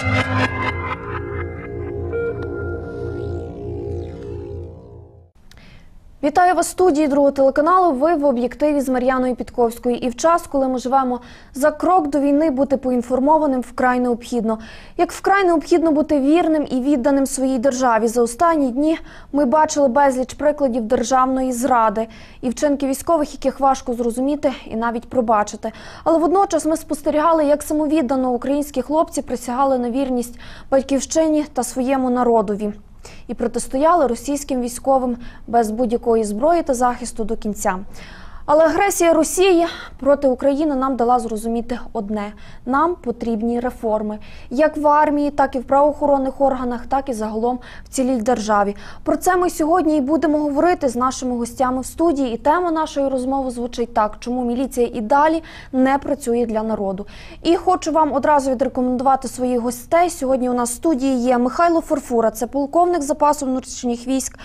Thank you. Вітаю вас студії другого телеканалу. Ви в об'єктиві з Мар'яною Підковською. І в час, коли ми живемо за крок до війни, бути поінформованим вкрай необхідно. Як вкрай необхідно бути вірним і відданим своїй державі. За останні дні ми бачили безліч прикладів державної зради і вчинки військових, яких важко зрозуміти і навіть пробачити. Але водночас ми спостерігали, як самовіддано українські хлопці присягали на вірність батьківщині та своєму народові і протистояли російським військовим без будь-якої зброї та захисту до кінця. Але агресія Росії проти України нам дала зрозуміти одне: нам потрібні реформи, як в армії, так і в правоохоронних органах, так і загалом в цілій державі. Про це ми сьогодні і будемо говорити з нашими гостями в студії. І тема нашої розмови звучить так: чому міліція і далі не працює для народу. І хочу вам одразу відрекомендувати своїх гостей. Сьогодні у нас в студії є Михайло Форфура, це полковник запасу внутрішніх військ.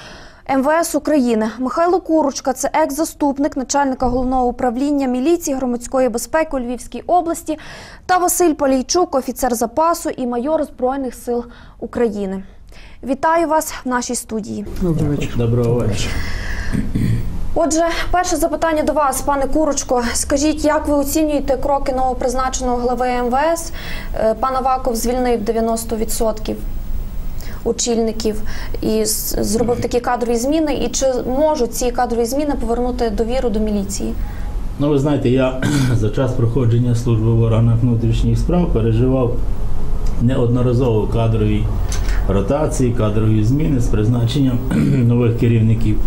МВС України Михайло Курочка, це екс-заступник начальника головного управління міліції громадської безпеки у Львівській області, та Василь Полійчук, офіцер запасу і майор Збройних сил України. Вітаю вас в нашій студії. Добрий вечір. Доброго вечора. Отже, перше запитання до вас, пане Курочко. Скажіть, як ви оцінюєте кроки новопризначеного глави МВС? Е, Пан Аваков звільнив 90% очільників і зробив такі кадрові зміни. І чи можуть ці кадрові зміни повернути довіру до міліції? Ну, ви знаєте, я за час проходження служби в органах внутрішніх справ переживав неодноразово кадрові ротації, кадрові зміни з призначенням нових керівників.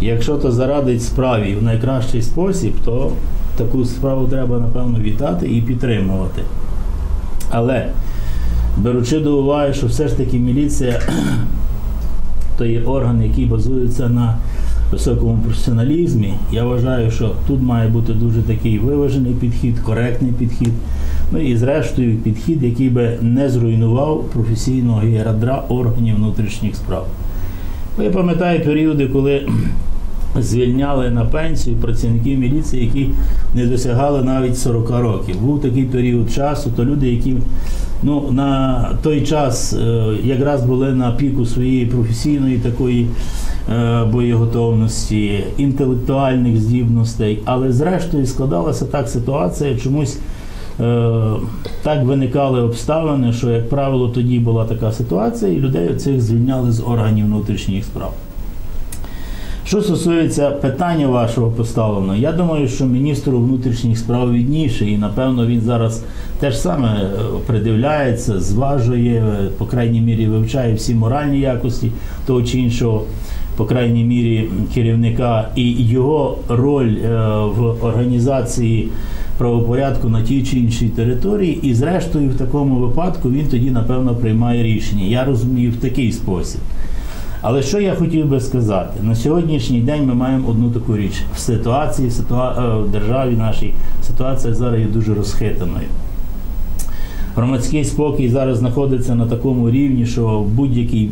Якщо то зарадить справі в найкращий спосіб, то таку справу треба, напевно, вітати і підтримувати. Але беручи до уваги, що все ж таки міліція то є орган, який базується на високому професіоналізмі. Я вважаю, що тут має бути дуже такий виважений підхід, коректний підхід. Ну і зрештою підхід, який би не зруйнував професійного ядра органів внутрішніх справ. Я пам'ятаю періоди, коли звільняли на пенсію працівників міліції, які не досягали навіть 40 років. Був такий період часу, то люди, які ну, на той час е, якраз були на піку своєї професійної такої е, боєготовності, інтелектуальних здібностей, але зрештою складалася так ситуація, чомусь е, так виникали обставини, що, як правило, тоді була така ситуація, і людей цих звільняли з органів внутрішніх справ. Що стосується питання вашого поставленого, я думаю, що міністру внутрішніх справ відніше, і напевно він зараз теж саме е, придивляється, зважує, е, по крайній мірі вивчає всі моральні якості того чи іншого, по крайній мірі керівника, і його роль е, в організації правопорядку на тій чи іншій території, і зрештою в такому випадку він тоді напевно приймає рішення. Я розумію в такий спосіб. Але що я хотів би сказати, на сьогоднішній день ми маємо одну таку річ. В ситуації, ситуа... е, в державі нашій ситуація зараз є дуже розхитаною. Громадський спокій зараз знаходиться на такому рівні, що будь-який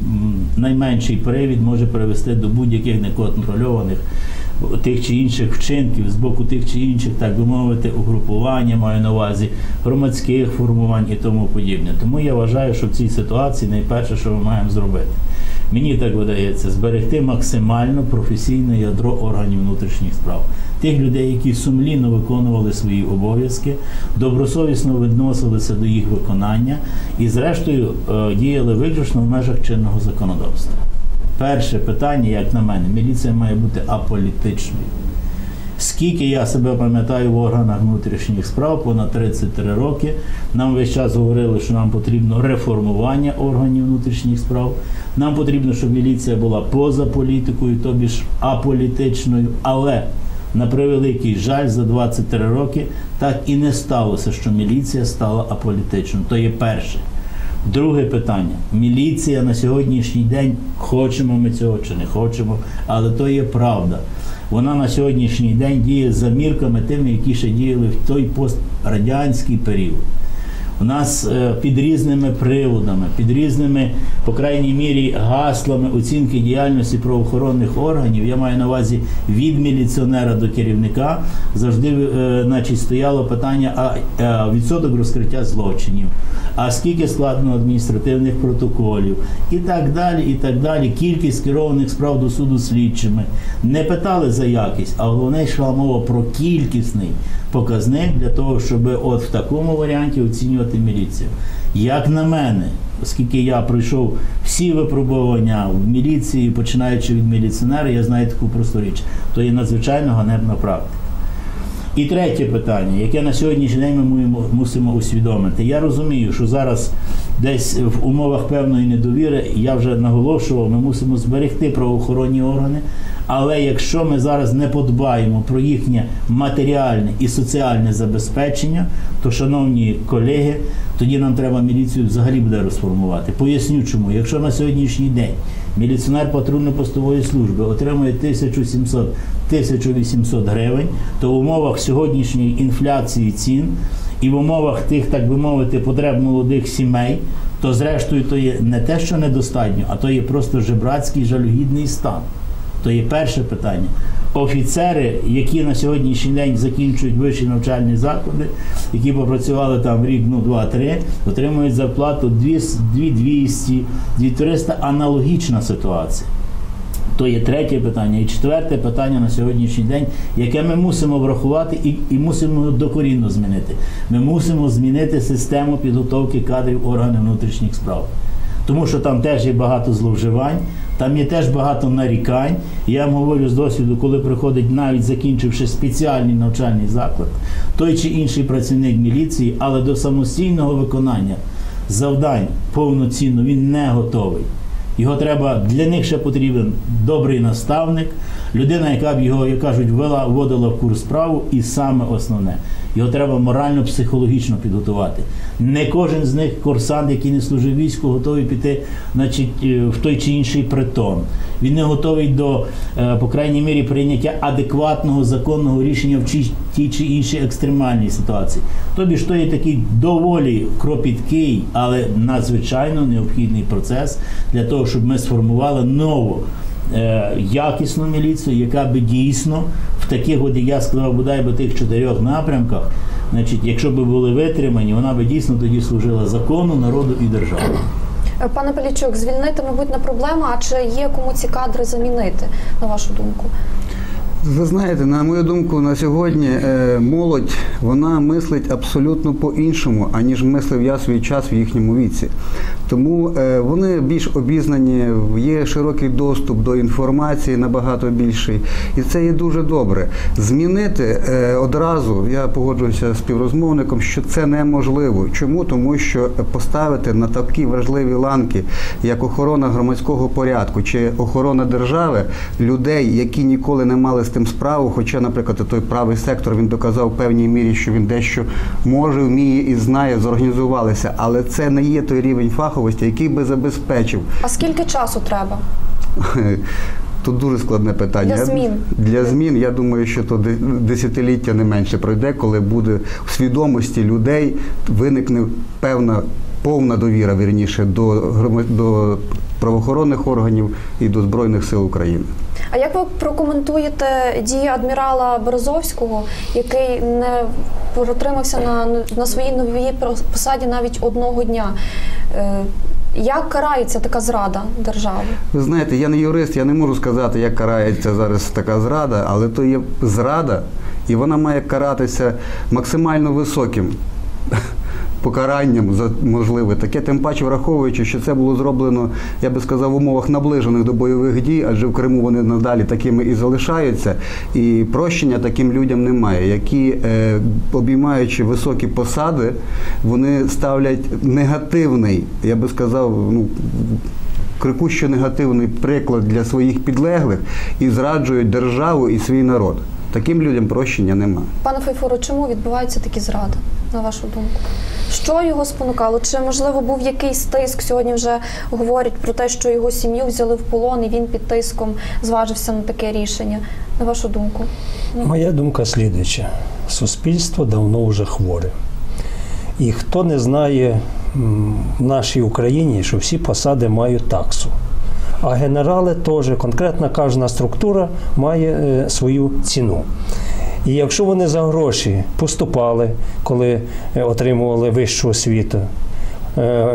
найменший привід може привести до будь-яких неконтрольованих тих чи інших вчинків з боку тих чи інших, так би мовити, угрупування, маю на увазі громадських формувань і тому подібне. Тому я вважаю, що в цій ситуації найперше, що ми маємо зробити. Мені так видається, зберегти максимально професійне ядро органів внутрішніх справ. Тих людей, які сумлінно виконували свої обов'язки, добросовісно відносилися до їх виконання і, зрештою, е, діяли виключно в межах чинного законодавства. Перше питання, як на мене, міліція має бути аполітичною. Скільки я себе пам'ятаю в органах внутрішніх справ, понад 33 роки, нам весь час говорили, що нам потрібно реформування органів внутрішніх справ. Нам потрібно, щоб міліція була поза політикою, тобі ж аполітичною. Але на превеликий жаль, за 23 роки так і не сталося, що міліція стала аполітичною. То є перше. Друге питання. Міліція на сьогоднішній день, хочемо ми цього чи не хочемо, але то є правда. Вона на сьогоднішній день діє за мірками тими, які ще діяли в той пострадянський період. У нас е, під різними приводами, під різними, по крайній мірі, гаслами оцінки діяльності правоохоронних органів, я маю на увазі від міліціонера до керівника, завжди е, значить, стояло питання а, е, відсоток розкриття злочинів, а скільки складено адміністративних протоколів, і так далі, і так далі. Кількість керованих справ до суду слідчими. Не питали за якість, а головне йшла мова про кількісний показник для того, щоб от в такому варіанті оцінювати міліцію. Як на мене, оскільки я пройшов всі випробування в міліції, починаючи від міліціонера, я знаю таку просту річ. То є надзвичайно ганебна практика. І третє питання, яке на сьогоднішній день ми мусимо усвідомити. Я розумію, що зараз десь в умовах певної недовіри, я вже наголошував, ми мусимо зберегти правоохоронні органи. Але якщо ми зараз не подбаємо про їхнє матеріальне і соціальне забезпечення, то, шановні колеги, тоді нам треба міліцію взагалі буде розформувати. Поясню чому. Якщо на сьогоднішній день міліціонер патрульно-постової служби отримує 1700-1800 гривень, то в умовах сьогоднішньої інфляції цін і в умовах тих, так би мовити, потреб молодих сімей, то зрештою то є не те, що недостатньо, а то є просто жебрацький жалюгідний стан. То є перше питання. Офіцери, які на сьогоднішній день закінчують вищі навчальні заклади, які попрацювали там рік, ну два-три, отримують зарплату 2200, 2300, аналогічна ситуація. То є третє питання. І четверте питання на сьогоднішній день, яке ми мусимо врахувати і, і мусимо докорінно змінити. Ми мусимо змінити систему підготовки кадрів органів внутрішніх справ. Тому що там теж є багато зловживань, там є теж багато нарікань. Я вам говорю з досвіду, коли приходить навіть закінчивши спеціальний навчальний заклад, той чи інший працівник міліції, але до самостійного виконання завдань повноцінно він не готовий. Його треба для них ще потрібен добрий наставник, людина, яка б його, як кажуть, вела, вводила в курс справу, і саме основне. Його треба морально-психологічно підготувати. Не кожен з них курсант, який не служив війську, готовий піти значить, е, в той чи інший притон. Він не готовий до, е, по крайній мірі, прийняття адекватного законного рішення в тій чи іншій екстремальній ситуації. Тобі ж то є такий доволі кропіткий, але надзвичайно необхідний процес для того, щоб ми сформували нову якісну міліцію, яка би дійсно в таких, от я сказав, бодай би тих чотирьох напрямках, значить, якщо би були витримані, вона би дійсно тоді служила закону, народу і державі. Е, Пане Полічук, звільнити, мабуть, не проблема, а чи є кому ці кадри замінити, на вашу думку? Ви знаєте, на мою думку, на сьогодні е, молодь вона мислить абсолютно по-іншому, аніж мислив я свій час в їхньому віці. Тому е, вони більш обізнані, є широкий доступ до інформації набагато більший, і це є дуже добре. Змінити е, одразу, я погоджуюся з співрозмовником, що це неможливо. Чому? Тому що поставити на такі важливі ланки, як охорона громадського порядку чи охорона держави, людей, які ніколи не мали з тим справу, хоча, наприклад, той правий сектор він доказав в певній мірі, що він дещо може, вміє і знає, зорганізувалися, але це не є той рівень фаховості, який би забезпечив А скільки часу треба? Тут дуже складне питання. Для змін. Для змін, я думаю, що то десятиліття не менше пройде, коли буде в свідомості людей виникне певна повна довіра, вірніше, до, до правоохоронних органів і до Збройних сил України. А як ви прокоментуєте дії адмірала Березовського, який не протримався на, на своїй новій посаді навіть одного дня? Е, Як карається така зрада держави? Ви знаєте, я не юрист, я не можу сказати, як карається зараз така зрада, але то є зрада, і вона має каратися максимально високим. Покаранням за можливе таке, тим паче враховуючи, що це було зроблено, я би сказав, в умовах наближених до бойових дій, адже в Криму вони надалі такими і залишаються. І прощення таким людям немає, які, е, обіймаючи високі посади, вони ставлять негативний, я би сказав, ну крикущо негативний приклад для своїх підлеглих і зраджують державу і свій народ. Таким людям прощення нема. Пане Файфуро, чому відбуваються такі зради, на вашу думку? Що його спонукало? Чи можливо був якийсь тиск? Сьогодні вже говорять про те, що його сім'ю взяли в полон, і він під тиском зважився на таке рішення. На вашу думку? Моя думка слідуюча: суспільство давно вже хворе. І хто не знає в нашій Україні, що всі посади мають таксу. А генерали теж, конкретна кожна структура має е, свою ціну. І якщо вони за гроші поступали, коли е, отримували вищу освіту, е,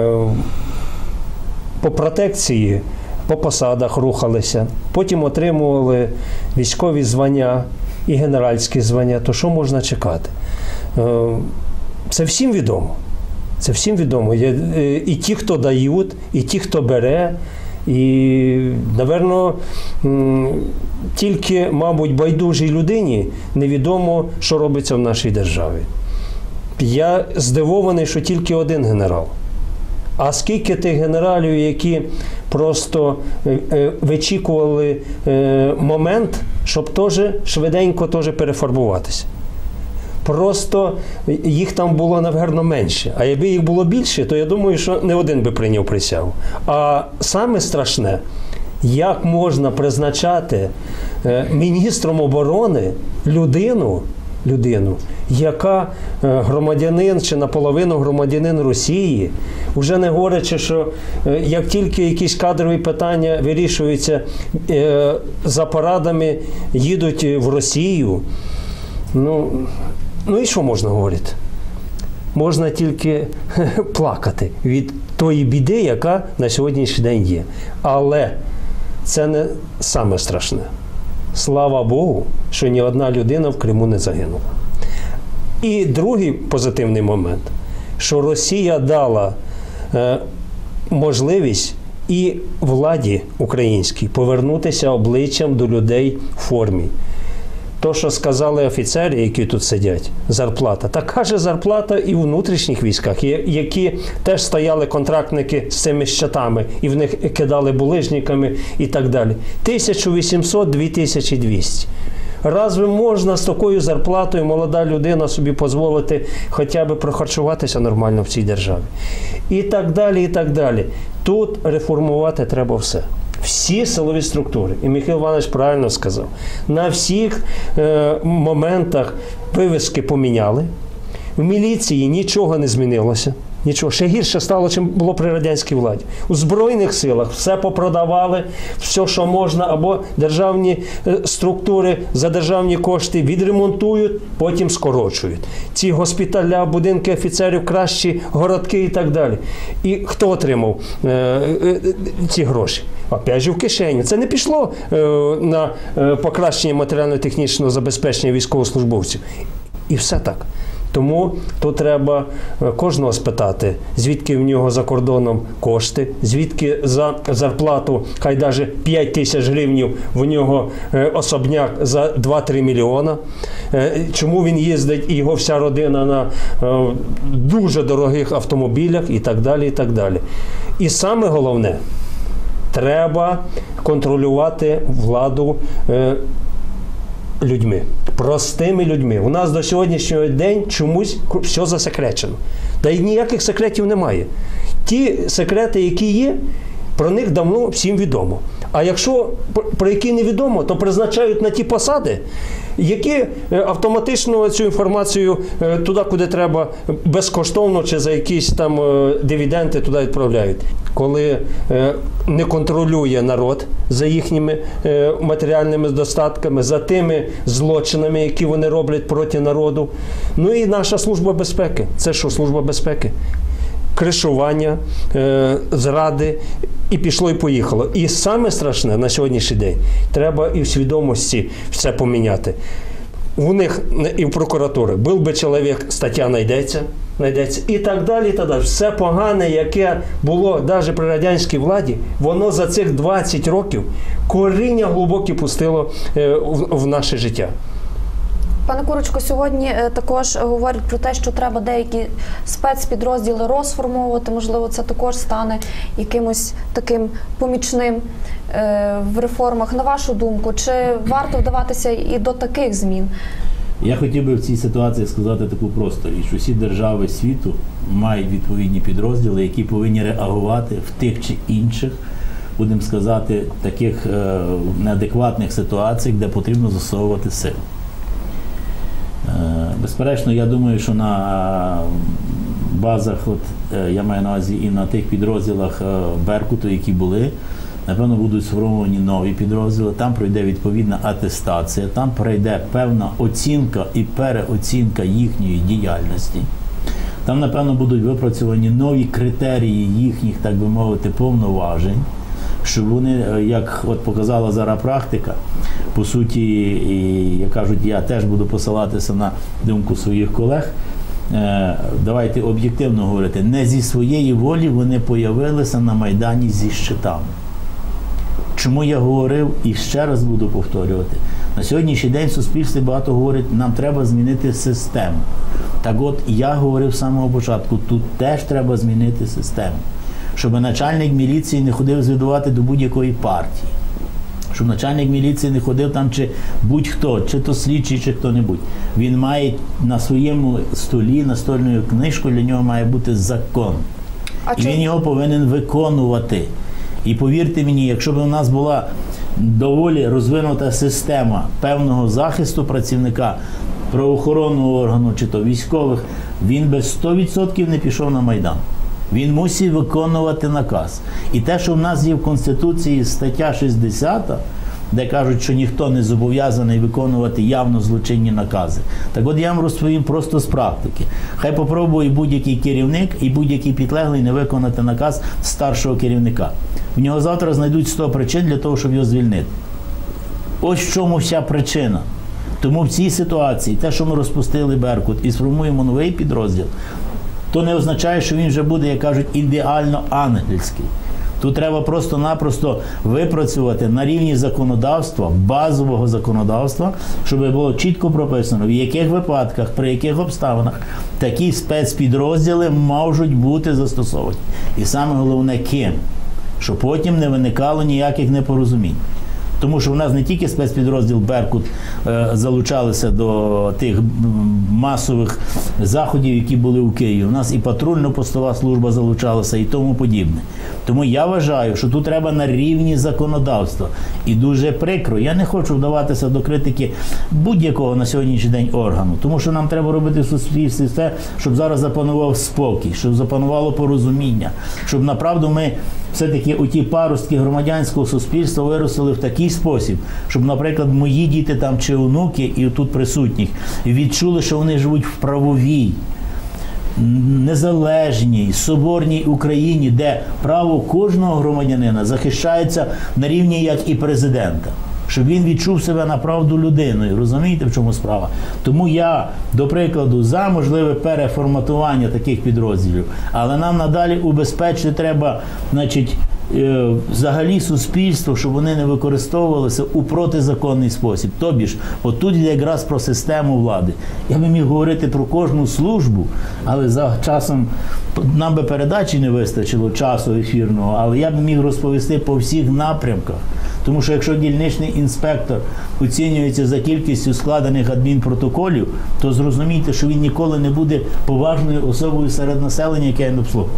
по протекції, по посадах рухалися, потім отримували військові звання і генеральські звання, то що можна чекати? Це всім відомо. Це всім відомо. І ті, хто дають, і ті, хто бере. І, напевно, тільки, мабуть, байдужій людині невідомо, що робиться в нашій державі. Я здивований, що тільки один генерал. А скільки тих генералів, які просто е, е, вичікували е, момент, щоб теж швиденько теж перефарбуватися. Просто їх там було, напевно, менше. А якби їх було більше, то я думаю, що не один би прийняв присягу. А саме страшне, як можна призначати е, міністром оборони людину, людину, яка е, громадянин чи наполовину громадянин Росії, вже не говорячи, що е, як тільки якісь кадрові питання вирішуються за парадами, їдуть в Росію. Ну, ну і що можна говорити? Можна тільки плакати від тої біди, яка на сьогоднішній день є. Але це не саме страшне. Слава Богу, що ні одна людина в Криму не загинула. І другий позитивний момент, що Росія дала е, можливість і владі українській повернутися обличчям до людей в формі. То, що сказали офіцери, які тут сидять, зарплата. Така же зарплата і в внутрішніх військах, які теж стояли контрактники з цими щатами, і в них кидали булижниками і так далі. 1800-2200. Разве можна з такою зарплатою молода людина собі дозволити хоча б прохарчуватися нормально в цій державі? І так далі, і так далі. Тут реформувати треба все. Всі силові структури. І Михайло Іванович правильно сказав. На всіх е, моментах вивіски поміняли. В міліції нічого не змінилося. Нічого ще гірше стало, чим було при радянській владі. У збройних силах все попродавали, все, що можна, або державні е, структури за державні кошти відремонтують, потім скорочують. Ці госпіталя, будинки офіцерів, кращі городки і так далі. І хто отримав е, е, ці гроші? Опять же в кишеню. Це не пішло е, на е, покращення матеріально-технічного забезпечення військовослужбовців. І все так. Тому тут треба е, кожного спитати, звідки в нього за кордоном кошти, звідки за зарплату, хай навіть 5 тисяч гривнів в нього е, особняк за 2-3 мільйона. Е, Чому він їздить і його вся родина на дуже дорогих автомобілях і так далі. І так далі. І саме головне, треба контролювати владу. Людьми, простими людьми. У нас до сьогоднішнього день чомусь все засекречено. Та й ніяких секретів немає. Ті секрети, які є, про них давно всім відомо. А якщо про- які невідомо, то призначають на ті посади, які е, автоматично цю інформацію е, туди, куди треба, безкоштовно чи за якісь там е, дивіденди туди відправляють. Коли е, не контролює народ за їхніми е, матеріальними достатками, за тими злочинами, які вони роблять проти народу. Ну і наша служба безпеки. Це що, служба безпеки? кришування, е, зради, і пішло, і поїхало. І саме страшне на сьогоднішній день треба і в свідомості все поміняти. У них і в прокуратури був би чоловік, стаття знайдеться, знайдеться, і так далі. і далі. Все погане, яке було навіть при радянській владі, воно за цих 20 років коріння глибоке пустило е, в наше життя. Пане Курочко, сьогодні е, також говорять про те, що треба деякі спецпідрозділи розформовувати. Можливо, це також стане якимось таким помічним е, в реформах. На вашу думку, чи варто вдаватися і до таких змін? Я хотів би в цій ситуації сказати таку просту річ. Усі держави світу мають відповідні підрозділи, які повинні реагувати в тих чи інших, будемо сказати, таких е, неадекватних ситуаціях, де потрібно застосовувати силу. Безперечно, я думаю, що на базах, от, е, я маю на увазі і на тих підрозділах е, Беркуту, які були. Напевно, будуть сформовані нові підрозділи, там пройде відповідна атестація, там пройде певна оцінка і переоцінка їхньої діяльності. Там, напевно, будуть випрацьовані нові критерії їхніх, так би мовити, повноважень, щоб вони, е, як от показала зараз практика, по суті, і, як кажуть, я теж буду посилатися на думку своїх колег. Е, Давайте об'єктивно говорити, не зі своєї волі вони появилися на Майдані зі щитами. Чому я говорив і ще раз буду повторювати? На сьогоднішній день в суспільстві багато говорить, нам треба змінити систему. Так от я говорив з самого початку, тут теж треба змінити систему, щоб начальник міліції не ходив звідувати до будь-якої партії. Щоб начальник міліції не ходив там, чи будь-хто, чи то слідчий, чи хто-небудь. Він має на своєму столі, настольною книжкою, для нього має бути закон. А І чи він його повинен виконувати. І повірте мені, якщо б у нас була доволі розвинута система певного захисту працівника правоохоронного органу чи то військових, він би 100% не пішов на Майдан. Він мусить виконувати наказ. І те, що в нас є в Конституції стаття 60, де кажуть, що ніхто не зобов'язаний виконувати явно злочинні накази. Так от я вам розповім просто з практики. Хай попробує будь-який керівник і будь-який підлеглий не виконати наказ старшого керівника. В нього завтра знайдуть 100 причин для того, щоб його звільнити. Ось в чому вся причина. Тому в цій ситуації те, що ми розпустили Беркут і сформуємо новий підрозділ, то не означає, що він вже буде, як кажуть, ідеально ангельський. Тут треба просто-напросто випрацювати на рівні законодавства, базового законодавства, щоб було чітко прописано, в яких випадках, при яких обставинах такі спецпідрозділи можуть бути застосовані. І саме головне ким, щоб потім не виникало ніяких непорозумінь. Тому що в нас не тільки спецпідрозділ Беркут е, залучалися до тих масових заходів, які були у Києві. У нас і патрульно-постова служба залучалася і тому подібне. Тому я вважаю, що тут треба на рівні законодавства. І дуже прикро. Я не хочу вдаватися до критики будь-якого на сьогоднішній день органу, тому що нам треба робити в суспільстві все, щоб зараз запанував спокій, щоб запанувало порозуміння, щоб направду ми все-таки у ті паростки громадянського суспільства виростили в такий спосіб, щоб, наприклад, мої діти там чи онуки, і тут присутніх, відчули, що вони живуть в правовій, незалежній, соборній Україні, де право кожного громадянина захищається на рівні як і президента. Щоб він відчув себе направду людиною, розумієте, в чому справа? Тому я, до прикладу, за можливе переформатування таких підрозділів, але нам надалі убезпечити треба, значить, е, взагалі суспільство, щоб вони не використовувалися у протизаконний спосіб. Тобі ж, от тут йде якраз про систему влади. Я би міг говорити про кожну службу, але за часом нам би передачі не вистачило часу ефірного, але я би міг розповісти по всіх напрямках. Тому що якщо дільничний інспектор оцінюється за кількістю складених адмінпротоколів, то зрозумійте, що він ніколи не буде поважною особою серед населення, яке він обслуговує.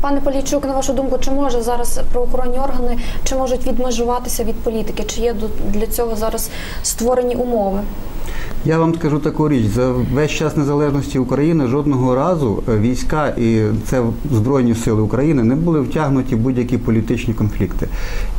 пане Полійчук, на вашу думку, чи може зараз правоохоронні органи чи можуть відмежуватися від політики? Чи є для цього зараз створені умови? Я вам скажу таку річ: за весь час незалежності України жодного разу е, війська і це Збройні Сили України не були втягнуті в будь-які політичні конфлікти.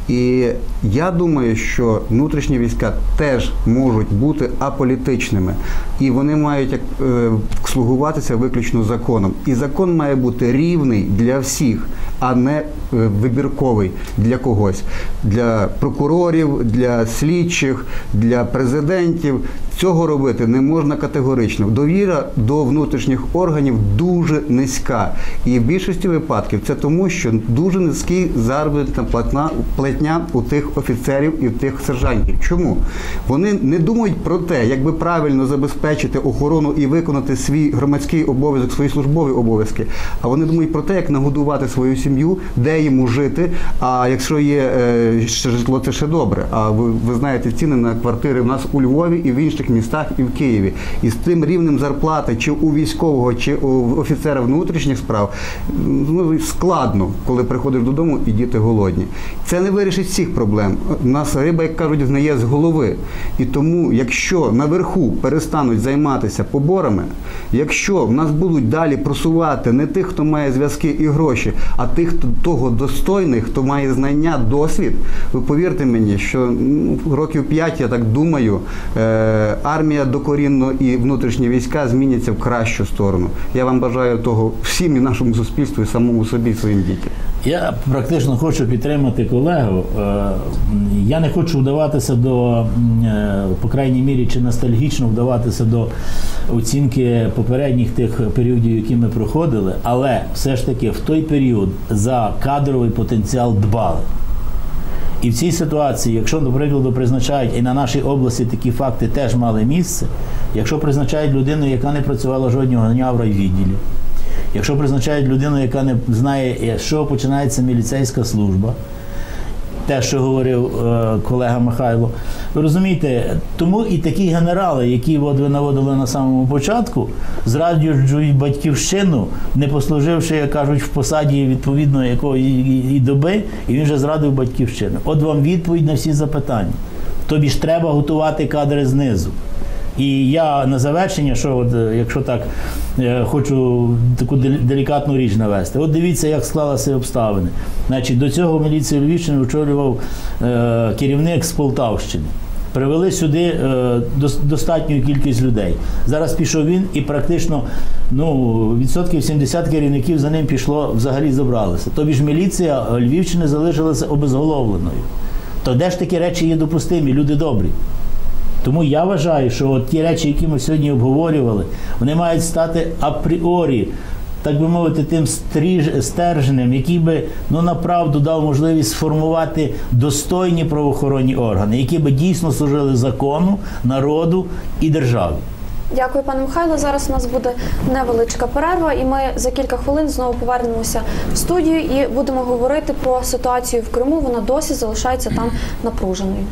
І я думаю, що внутрішні війська теж можуть бути аполітичними, і вони мають як, е, слугуватися виключно законом. І закон має бути рівний для всіх, а не е, вибірковий для когось, для прокурорів, для слідчих, для президентів. Цього робити не можна категорично. Довіра до внутрішніх органів дуже низька. І в більшості випадків це тому, що дуже низький заробітна платна платня у тих офіцерів і у тих сержантів. Чому? Вони не думають про те, як би правильно забезпечити охорону і виконати свій громадський обов'язок, свої службові обов'язки. А вони думають про те, як нагодувати свою сім'ю, де йому жити. А якщо є е, ще житло, це ще добре. А ви, ви знаєте ціни на квартири в нас у Львові і в інших містах і в Києві. І з тим рівнем зарплати, чи у військового, чи у офіцера внутрішніх справ, ну складно, коли приходиш додому і діти голодні. Це не вирішить всіх проблем. У нас риба, як кажуть, знає з голови. І тому, якщо наверху перестануть займатися поборами, якщо в нас будуть далі просувати не тих, хто має зв'язки і гроші, а тих, хто того достойний, хто має знання, досвід, ви повірте мені, що ну, років п'ять, я так думаю, е, армія докорінно і внутрішні війська зміняться в кращу сторону. Я вам бажаю того всім і нашому суспільству, і самому собі, і своїм дітям. Я практично хочу підтримати колегу. Е, Я не хочу вдаватися до, е, по крайній мірі, чи ностальгічно вдаватися до оцінки попередніх тих періодів, які ми проходили, але все ж таки в той період за кадровий потенціал дбали. І в цій ситуації, якщо, до прикладу, призначають, і на нашій області такі факти теж мали місце, якщо призначають людину, яка не працювала жодного дня в райвідділі, якщо призначають людину, яка не знає, чого починається міліцейська служба, те, що говорив е, колега Михайло, ви розумієте, тому і такі генерали, які от ви наводили на самому початку, зраджують батьківщину, не послуживши, як кажуть, в посаді відповідно якої і, доби, і він вже зрадив батьківщину. От вам відповідь на всі запитання. Тобі ж треба готувати кадри знизу. І я на завершення, що от, е, якщо так е, хочу таку делікатну річ навести. От дивіться, як склалися обставини. Значить, до цього міліцію Львівщини очолював е, керівник з Полтавщини. Привели сюди е, достатню кількість людей. Зараз пішов він і практично ну, відсотків 70 керівників за ним пішло, взагалі забралися. Тобі ж міліція Львівщини залишилася обезголовленою. То де ж такі речі є допустимі, люди добрі? Тому я вважаю, що от ті речі, які ми сьогодні обговорювали, вони мають стати апріорі, так би мовити, тим стріж, стержнем, який би ну направду дав можливість сформувати достойні правоохоронні органи, які би дійсно служили закону, народу і державі. Дякую, пане Михайло. Зараз у нас буде невеличка перерва, і ми за кілька хвилин знову повернемося в студію і будемо говорити про ситуацію в Криму. Вона досі залишається там напруженою.